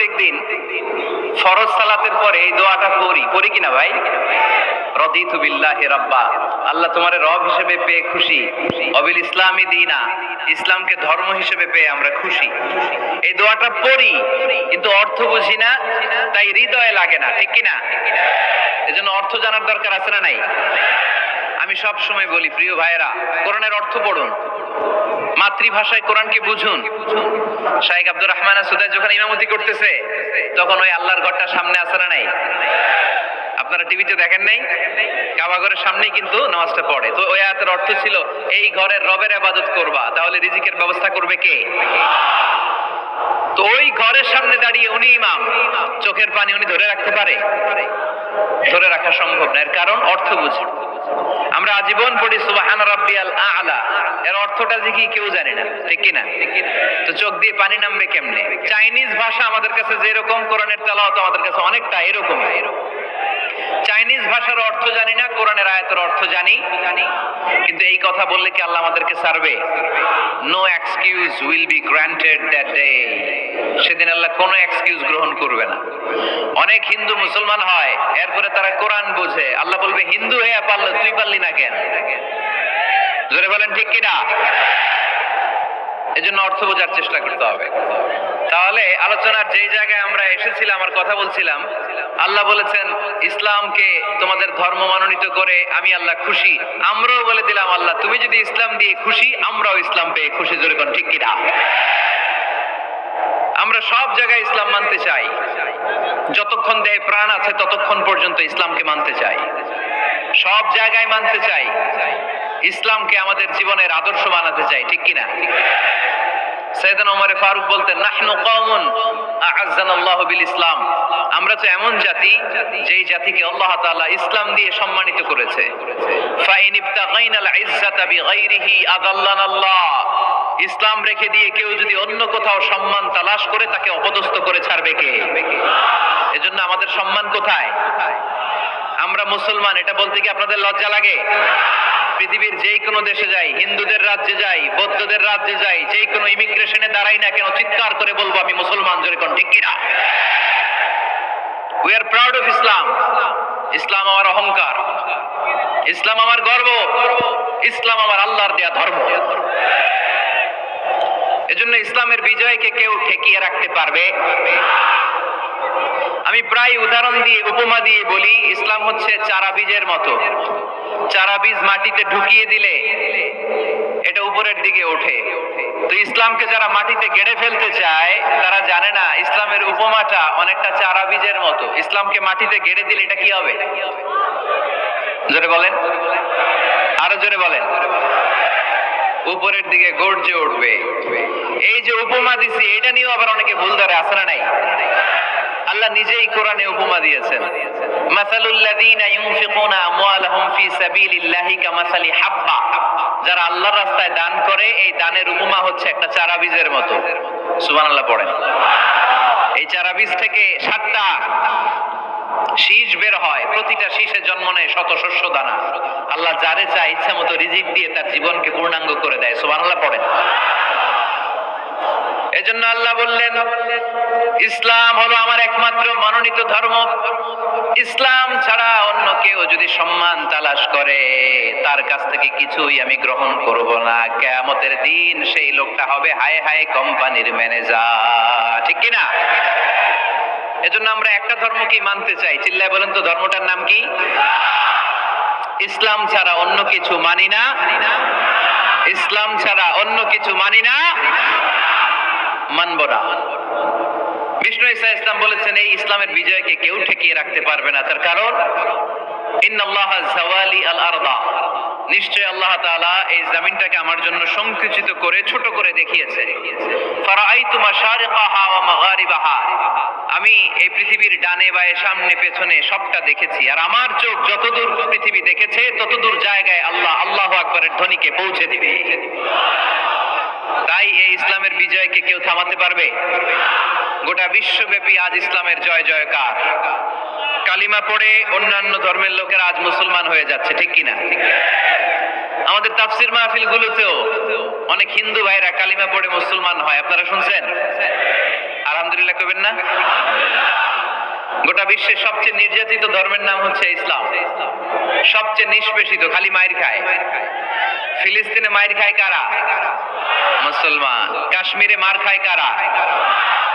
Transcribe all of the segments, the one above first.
প্রত্যেকদিন ফরজ সালাতের পরে এই দোয়াটা পড়ি পড়ি কিনা ভাই? আল্লাহ রব হিসেবে পেয়ে খুশি। অবিল ইসলামী দিনা। ইসলামকে ধর্ম হিসেবে পেয়ে আমরা খুশি। এই দোয়াটা পড়ি, কিন্তু অর্থ বুঝি না, তাই হৃদয়ে লাগে না, ঠিক কিনা? এজন্য অর্থ জানার দরকার আছে না নাই? আমি সব সময় বলি, প্রিয় ভাইয়েরা, কোরআনের অর্থ পড়ুন। মাতৃভাষায় কোরআনকে বুঝুন। শাইখ আব্দুর রহমান সুদাই যখন ইমামতি করতেছে, তখন ওই আল্লাহর ঘরটা সামনে আসে নাই? আপনারা টিভিতে দেখেন নাই? কাবা ঘরের সামনেই কিন্তু নামাজটা পড়ে। তো ওই আয়াতের অর্থ ছিল, এই ঘরের রবের আবাদত করবা, তাহলে রিজিকের ব্যবস্থা করবে কে? তো ওই ঘরের সামনে দাঁড়িয়ে উনি ইমাম। চোখের পানি উনি ধরে রাখতে পারে? ধরে রাখা সম্ভব না। এর কারণ অর্থ বুঝি। আমরা আজীবন পড়ি সুবাহান রাব্বিয়াল আলা। এর অর্থটা যে কি কেউ জানে না, ঠিক কি না? তো চোখ দিয়ে পানি নামবে কেমনে? চাইনিজ ভাষা আমাদের কাছে যেরকম, কোরআনের তেলাওয়াত আমাদের কাছে অনেকটা এরকম। চাইনিজ ভাষার অর্থ জানি না, কোরআনের আয়াতের অর্থ জানি। কিন্তু এই কথা বললে কি আল্লাহ আমাদেরকে সারবে no excuse will be granted that day সেদিন আল্লাহ কোনো এক্সকিউজ গ্রহণ করবে না। অনেক হিন্দু মুসলমান হয়, এরপরে তারা কোরআন বোঝে। আল্লাহ বলবে হিন্দু হয়ে পারল তুই পারলি না কেন? জোরে বলেন ঠিক কিনা? এজন্য অর্থ বোঝার চেষ্টা করতে হবে। তাহলে আলোচনার যেই জায়গায় আমরা এসেছিলাম আর কথা বলছিলাম, আল্লাহ বলেছেন, ইসলামকে তোমাদের ধর্ম মনোনীত করে আমি আল্লাহ খুশি। আমরাও বলে দিলাম, আল্লাহ, তুমি যদি ইসলাম দিয়ে খুশি, আমরাও ইসলাম পেয়ে খুশি। জোরে কোন ঠিক কিনা? আমরা সব জায়গায় ইসলাম মানতে চাই। যতক্ষণ দেয় প্রাণ আছে, ততক্ষণ পর্যন্ত ইসলামকে মানতে চাই। সব জায়গায় মানতে চাই। ইসলামকে আমাদের জীবনের আদর্শ বানাতে চাই, ঠিক কিনা? সৈয়দান ওমরে ফারুক বলতেন, নাহনু কওমুন বিল ইসলাম আমরা তো এমন জাতি, যেই জাতিকে আল্লাহ তাআলা ইসলাম দিয়ে সম্মানিত করেছে। ফাইন ইবতাগাইনাল ইজ্জাতা বিগাইরিহি ইসলাম রেখে দিয়ে কেউ যদি অন্য কোথাও সম্মান তালাশ করে, তাকে অপদস্থ করে ছাড়বে কে? এজন্য আমাদের সম্মান কোথায়? আমরা মুসলমান, এটা বলতে কি আপনাদের লজ্জা লাগে? পৃথিবীর যেই কোনো দেশে যাই, হিন্দুদের রাজ্যে যাই, বৌদ্ধদের রাজ্যে যাই যেই কোনো ইমিগ্রেশনে দাঁড়াই না কেন, চিৎকার করে বলব আমি মুসলমান জোরে কোন, ঠিক কিনা? We are proud of Islam ইসলাম আমার অহংকার। ইসলাম আমার গর্ব। ইসলাম আমার আল্লাহর দেয়া ধর্ম। এজন্য ইসলামের বিজয়কে কেউ ঠেকিয়ে রাখতে পারবে। আমি প্রায় উদাহরণ দিয়ে, উপমা দিয়ে বলি, ইসলাম হচ্ছে চারা বীজের মতো। চারা বীজ মাটিতে ঢুকিয়ে দিলে এটা উপরের দিকে ওঠে। তো ইসলামকে যারা মাটিতে গেড়ে ফেলতে চায়, তারা জানে না ইসলামের উপমাটা অনেকটা চারা বীজের মতো। ইসলামকে মাটিতে গেড়ে দিলে এটা কি হবে? জোরে বলেন। আরও জোরে বলেন। উপরের দিকে গর্জে উঠবে। এই যে উপমা দিছি, এটা নিয়েও আবার অনেকে ভুল ধরে আসে না নাই? আল্লাহ নিজেই কোরআনে উপমা দিয়েছেন। মাসালুল্লাযীনা ইউনফিকুনা আমওয়ালাহুম কামাসালি হাব্বা। যারা আল্লাহর রাস্তায় দান করে, এই দানের উপমা হচ্ছে একটা চারা বীজের মতো। সুবহানাল্লাহ পড়েন। এই চারা বীজ থেকে সাতটা শীষ বের হয়, প্রতিটা শীষে জন্ম নেয় শত শস্য দানা। আল্লাহ যারে চায় ইচ্ছা মতো রিজিক দিয়ে তার জীবনকে পূর্ণাঙ্গ করে দেয়। সুবহানাল্লাহ, পড়েন। এজন্য আল্লাহ বললেন, ইসলাম হলো আমার একমাত্র মনোনীত ধর্ম। ইসলাম ছাড়া অন্য কেউ যদি সম্মান তালাশ করে, তার কাছ থেকে কিছুই আমি গ্রহণ করব না। কেয়ামতের দিন সেই লোকটা হবে হায় হায় কোম্পানির ম্যানেজার। ঠিক কি না এজন্য আমরা একটা ধর্মকেই মানতে চাই? চিল্লায় বলেন তো, ধর্মটার নাম কি? ইসলাম ছাড়া অন্য কিছু মানি না। ইসলাম ছাড়া অন্য কিছু মানি না। মানব না। বিষ্ণু ইসা ইসলাম বলেছেন, এই ইসলামের বিজয়কে কেউ ঠেকিয়ে রাখতে পারবে না, তার কারণ, ইন্নাল্লাহ জাওয়ালি আল আরদা। নিশ্চয় আল্লাহ তাআলা এই জমিনটাকে আমার জন্য সংকুচিত করে, ছোট করে দেখিয়েছে। আমি এই পৃথিবীর ডানে বায়ে সামনে পেছনে সবটা দেখেছি। আর আমার চোখ যতদূর পৃথিবী দেখেছে, ততদূর জায়গায় আল্লাহ আল্লাহ আকবরের ধ্বনিকে পৌঁছে দিবে। তাই এই ইসলামের বিজয়কে কেউ থামাতে পারবে? গোটা বিশ্বব্যাপী আজ ইসলামের জয়, জয়কার। কালিমা পড়ে অন্যান্য ধর্মের লোকেরা আজ মুসলমান হয়ে যাচ্ছে, ঠিক কিনা? আমাদের তাফসির মাহফিল গুলোতেও অনেক হিন্দু ভাইরা কালিমা পড়ে মুসলমান হয়, আপনারা শুনছেন? আলহামদুলিল্লাহ কবেন না? গোটা বিশ্বের সবচেয়ে নির্যাতিত ধর্মের নাম হচ্ছে ইসলাম। সবচেয়ে নিষ্পেষিত, খালি মায়ের খায়। ফিলিস্তিনে মায়ের খায় কারা? মুসলমান। কাশ্মীরে মার খায় কারা?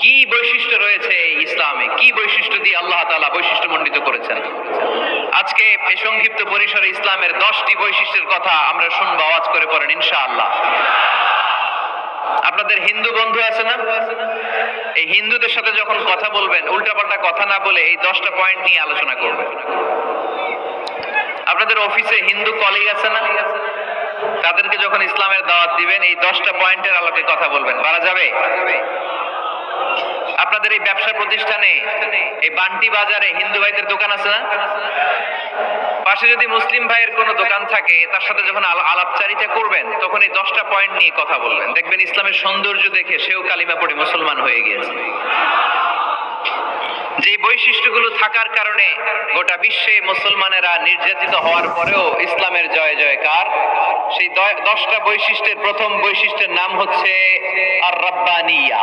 কি বৈশিষ্ট্য রয়েছে ইসলামে? কি বৈশিষ্ট্য দিয়ে আল্লাহ তাআলা বৈশিষ্ট্য মণ্ডিত করেছেন? আজকে এই সংক্ষিপ্ত পরিসরে ইসলামের দশটি বৈশিষ্ট্যের কথা আমরা শুনব, আওয়াজ করে পড়েন, ইনশাআল্লাহ। আপনাদের হিন্দু বন্ধু আছে না? এই হিন্দুদের সাথে যখন কথা বলবেন, উল্টাপাল্টা কথা না বলে এই দশটা পয়েন্ট নিয়ে আলোচনা করবেন। আপনাদের অফিসে হিন্দু কলিগ আছে না? তাদেরকে যখন ইসলামের দাওয়াত দিবেন, এই দশটা পয়েন্টের আলোকে কথা বলবেন। পারা যাবে? আপনাদের এই ব্যবসা প্রতিষ্ঠানে এই বান্টি বাজারে হিন্দু ভাইদের দোকান আছে না? পাশে যদি মুসলিম ভাইয়ের কোনো দোকান থাকে, তার সাথে যখন আলাপচারিতা করবেন, তখন এই দশটা পয়েন্ট নিয়ে কথা বলবেন। দেখবেন ইসলামের সৌন্দর্য দেখে সেও কালিমা পড়ে মুসলমান হয়ে গিয়েছে। যে বৈশিষ্ট্যগুলো থাকার কারণে গোটা বিশ্বে মুসলমানেরা নির্যাতিত হওয়ার পরেও ইসলামের জয় জয়কার। সেই দশটা বৈশিষ্ট্যের প্রথম বৈশিষ্ট্যের নাম হচ্ছে আর রব্বানিয়া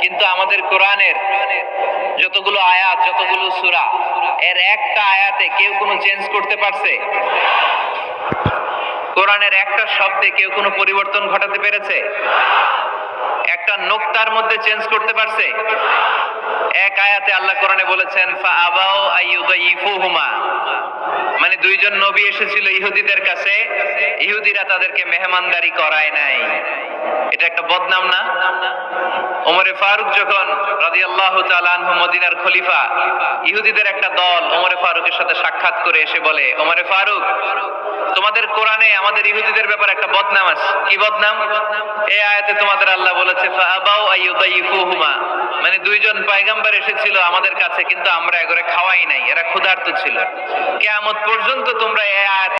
কিন্তু আমাদের কোরআনের যতগুলো আয়াত, যতগুলো সূরা, এর একটা আয়াতে কেউ কোনো চেঞ্জ করতে পারছে? কোরআনের একটা শব্দে কেউ কোনো পরিবর্তন ঘটাতে পেরেছে? একটা নোক্তার মধ্যে চেঞ্জ করতে পারছে? এক আয়াতে আল্লাহ কোরআনে বলেছেন ফাআবাউ আইয়ুদাইফুহুমা। মানে দুইজন নবী এসেছিল ইহুদিদের কাছে, ইহুদিরা তাদেরকে মেহমানদারি করায় নাই। এটা একটা বদনাম না? ওমরে ফারুক যখন মদিনার খলিফা, ইহুদিদের একটা দল ওমরে ফারুকের সাথে সাক্ষাৎ করে এসে বলে, ওমরে ফারুক, তোমাদের কোরআনে আমাদের ইহুদিদের ব্যাপারে একটা বদনাম আছে। কি বদনাম? আয়াতে তোমাদের আল্লাহ বলেছে মানে দুইজন পয়গাম্বর এসেছিল আমাদের কাছে, কিন্তু আমরা এগরে খাওয়াই নাই, এরা ক্ষুধার্ত ছিল। কিয়ামত পর্যন্ত তোমরা